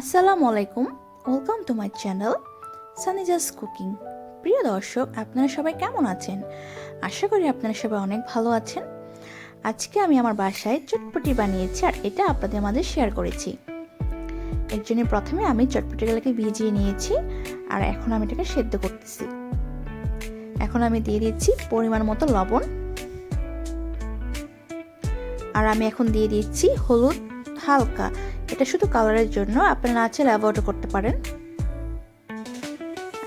আসসালামু আলাইকুম। Welcome to my channel Sanijas cooking প্রিয় দর্শক, আপনারা সবাই কেমন আছেন? আশা করি আপনারা সবাই অনেক ভালো আছেন। আজকে আমি আমার বাসায় চটপটি বানিয়েছি আর এটা আপনাদের মাঝে শেয়ার করেছি। এর জন্য প্রথমে আমি চটপটিগুলোকে ভিজিয়ে নিয়েছি আর এখন আমি এটাকে সেদ্ধ করতেছি। এখন আমি দিয়ে দিচ্ছি পরিমাণ মতো লবণ। আর আমি এখন দিয়ে দিচ্ছি হলুদ হালকা এটা শুধু কালারের জন্য, আপনারা চাইলে অ্যাভয়েড করতে পারেন।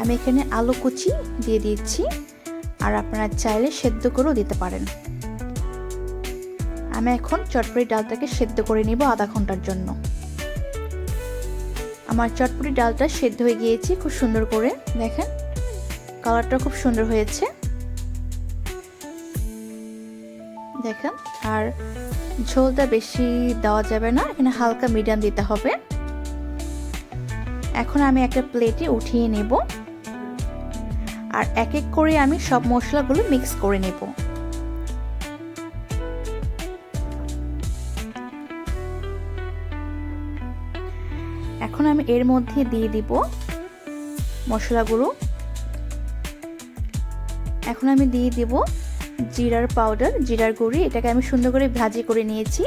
আমি এখানে আলু কুচি দিয়ে দিচ্ছি আর আপনারা চাইলে সেদ্ধ করেও দিতে পারেন। আমি এখন চটপটি ডালটাকে সেদ্ধ করে নিব আধা ঘণ্টার জন্য। আমার চটপটি ডালটা সেদ্ধ হয়ে গিয়েছে খুব সুন্দর করে, দেখেন? কালারটা খুব সুন্দর হয়েছে। দেখেন। আর ঝোলটা বেশি দেওয়া যাবে না, এখানে হালকা মিডিয়াম দিতে হবে। এখন আমি একটা প্লেটে উঠিয়ে নেব। আর এক এক করে আমি সব মশলাগুলো মিক্স করে নেব। এখন আমি এর মধ্যে দিয়ে দিব মশলাগুলো। এখন আমি দিয়ে দিব জিরার পাউডার, জিরার গুঁড়ি, এটাকে আমি সুন্দর করে ভাজি করে নিয়েছি।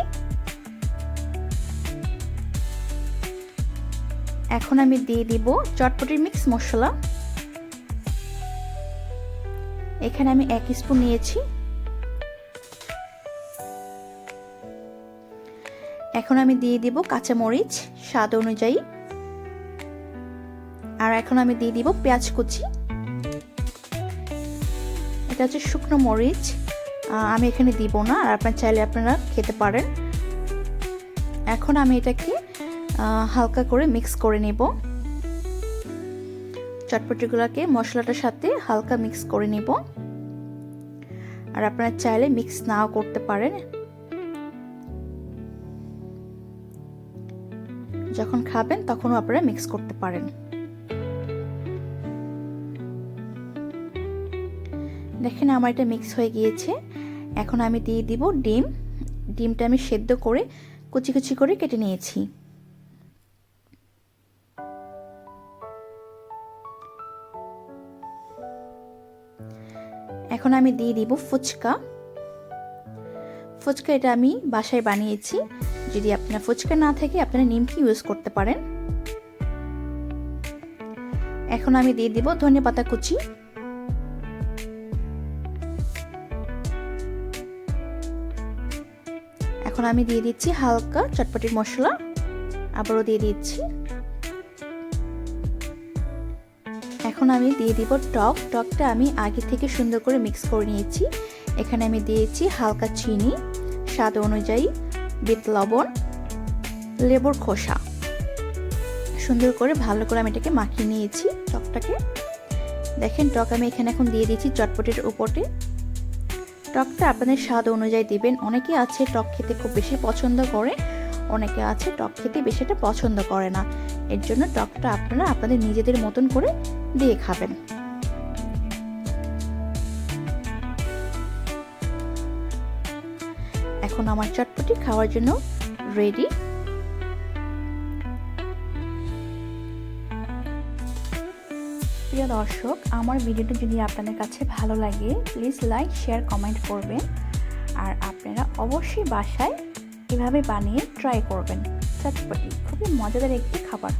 এখন আমি দিয়ে দিব চটপটির মিক্স মশলা। এখানে আমি এক স্পুন নিয়েছি। এখন আমি দিয়ে দিব কাঁচামরিচ, স্বাদ অনুযায়ী। আর এখন আমি দিয়ে দিব পেঁয়াজ কুচি। এটা হচ্ছে শুকনো মরিচ। আমি এখানে দিব না, আর আপনার চাইলে আপনারা খেতে পারেন। এখন আমি এটাকে হালকা করে মিক্স করে নেব। চটপটিগুলোকে মশলাটার সাথে হালকা মিক্স করে নেব। আর আপনারা চাইলে মিক্স নাও করতে পারেন। যখন খাবেন, তখনও আপনারা মিক্স করতে পারেন। দেখেন আমার এটা মিক্স হয়ে গিয়েছে। এখন আমি দিয়ে দিব ডিম। ডিমটা আমি সেদ্ধ করে কুচি কুচি করে কেটে নিয়েছি। এখন আমি দিয়ে দিব ফুচকা। ফুচকা এটা আমি বাসায় বানিয়েছি। যদি আপনার ফুচকা না থাকে, আপনারা নিমকি ইউজ করতে পারেন। এখন আমি দিয়ে দিব ধনে পাতা কুচি। এখন আমি দিয়ে দিচ্ছি হালকা চটপটির মশলা। আবারও দিয়ে দিচ্ছি। এখন আমি দিয়ে দিব টক। টকটা আমি আগে থেকে সুন্দর করে মিক্স করে নিয়েছি। এখানে আমি দিয়েছি হালকা চিনি, স্বাদ অনুযায়ী বিট লবণ, লেবুর খোসা। সুন্দর করে ভালো করে আমি এটাকে মাখিয়ে নিয়েছি টকটাকে। দেখেন টক আমি এখানে এখন দিয়ে দিয়েছি চটপটির উপরে টকটা আপনাদের স্বাদ অনুযায়ী দিবেন। অনেকে আছে টক খেতে খুব বেশি পছন্দ করে, অনেকে আছে টক খেতে বেশি এটা পছন্দ করে না। এর জন্য টকটা আপনারা আপনাদের নিজেদের মতন করে দিয়ে খাবেন। এখন আমার চটপটি খাওয়ার জন্য রেডি প্রিয় দর্শক, আমার ভিডিওটি যদি আপনাদের কাছে ভালো লাগে প্লিজ লাইক শেয়ার কমেন্ট করবেন। আর আপনারা অবশ্যই বাসায় এভাবে বানিয়ে ট্রাই করবেন। চটপটি খুবই মজাদার একটি খাবার।